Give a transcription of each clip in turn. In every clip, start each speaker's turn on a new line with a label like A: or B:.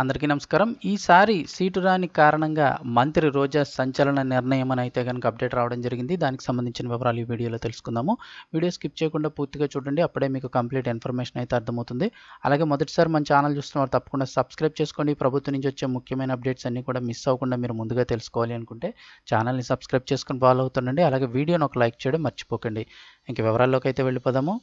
A: అందరికీ నమస్కారం. ఈసారి సీటు రాని కారణంగా మంత్రి రోజా సంచలన నిర్ణయం అని అయితే కనుక అప్డేట్ రావడం జరిగింది. దానికి సంబంధించిన వివరాలు ఈ వీడియోలో తెలుసుకుందాము. వీడియో స్కిప్ చేయకుండా పూర్తిగా చూడండి. అప్పుడే మీకు కంప్లీట్ ఇన్ఫర్మేషన్ అయితే అర్థమవుతుంది. అలాగే మొదటిసారి మన ఛానల్ చూస్తున్నవారు తప్పకుండా సబ్స్క్రైబ్ చేసుకోండి. ప్రభుత్వం నుంచి వచ్చే ముఖ్యమైన అప్డేట్స్ అన్నీ కూడా మిస్ అవ్వకుండా మీరు ముందుగా తెలుసుకోవాలి అనుకుంటే ఛానల్ని సబ్స్క్రైబ్ చేసుకుని ఫాలో అవుతుండండి. అలాగే వీడియోని ఒక లైక్ చేయడం మర్చిపోకండి. ఇంక వివరాల్లోకి అయితే వెళ్ళిపోదాము.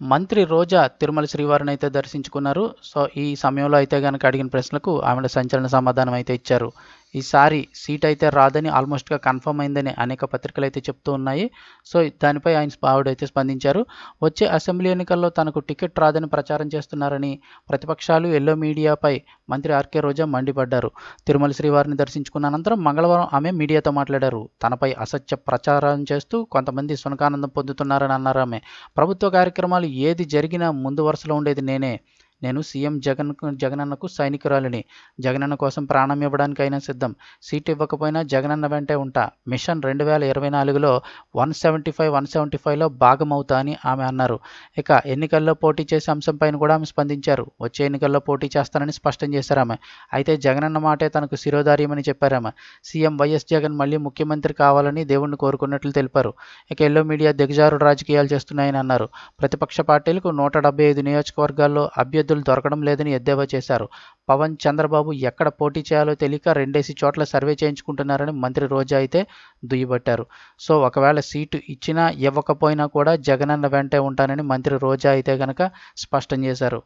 A: మంత్రి రోజా తిరుమల శ్రీవారిని అయితే దర్శించుకున్నారు. సో ఈ సమయంలో అయితే కనుక అడిగిన ప్రశ్నలకు ఆవిడ సంచలన సమాధానం అయితే ఇచ్చారు. ఈసారి సీట్ అయితే రాదని ఆల్మోస్ట్గా కన్ఫర్మ్ అయిందని అనేక పత్రికలు అయితే చెప్తూ ఉన్నాయి. సో దానిపై ఆయన ఆవిడైతే స్పందించారు. వచ్చే అసెంబ్లీ ఎన్నికల్లో తనకు టికెట్ రాదని ప్రచారం చేస్తున్నారని ప్రతిపక్షాలు ఎల్లో మీడియాపై మంత్రి ఆర్కే రోజా మండిపడ్డారు. తిరుమల శ్రీవారిని దర్శించుకున్న అనంతరం మంగళవారం ఆమె మీడియాతో మాట్లాడారు. తనపై అసత్య ప్రచారం చేస్తూ కొంతమంది సునకానందం పొందుతున్నారని అన్నారు ఆమె. ప్రభుత్వ కార్యక్రమాలు ఏది జరిగినా ముందు వరుసలో ఉండేది నేనే. నేను సీఎం జగన్ జగనన్నకు సైనికురాలిని. జగనన్న కోసం ప్రాణం ఇవ్వడానికైనా సిద్ధం. సీట్ ఇవ్వకపోయినా జగనన్న వెంటే ఉంటా. మిషన్ రెండు వేల ఇరవై నాలుగులో one seventy five one seventy ఫైవ్లో భాగమవుతా అని ఆమె అన్నారు. ఇక ఎన్నికల్లో పోటీ చేసే అంశంపైన కూడా ఆమె స్పందించారు. వచ్చే ఎన్నికల్లో పోటీ చేస్తానని స్పష్టం చేశారు ఆమె. అయితే జగనన్న మాటే తనకు శిరోధార్యమని చెప్పారామె సీఎం వైఎస్ జగన్ మళ్ళీ ముఖ్యమంత్రి కావాలని దేవుణ్ణి కోరుకున్నట్లు తెలిపారు. ఇక ఎల్లో మీడియా దిగజారుడు రాజకీయాలు చేస్తున్నాయని అన్నారు. ప్రతిపక్ష పార్టీలకు నూట డెబ్బై ఐదు నియోజకవర్గాల్లో అభ్యర్థి అభ్యర్థులు దొరకడం లేదని ఎద్దేవా చేశారు. పవన్ చంద్రబాబు ఎక్కడ పోటీ చేయాలో తెలియక రెండేసి చోట్ల సర్వే చేయించుకుంటున్నారని మంత్రి రోజా అయితే దుయ్యబట్టారు. సో ఒకవేళ సీటు ఇచ్చినా ఇవ్వకపోయినా కూడా జగనన్న వెంటే ఉంటానని మంత్రి రోజా అయితే గనక స్పష్టం చేశారు.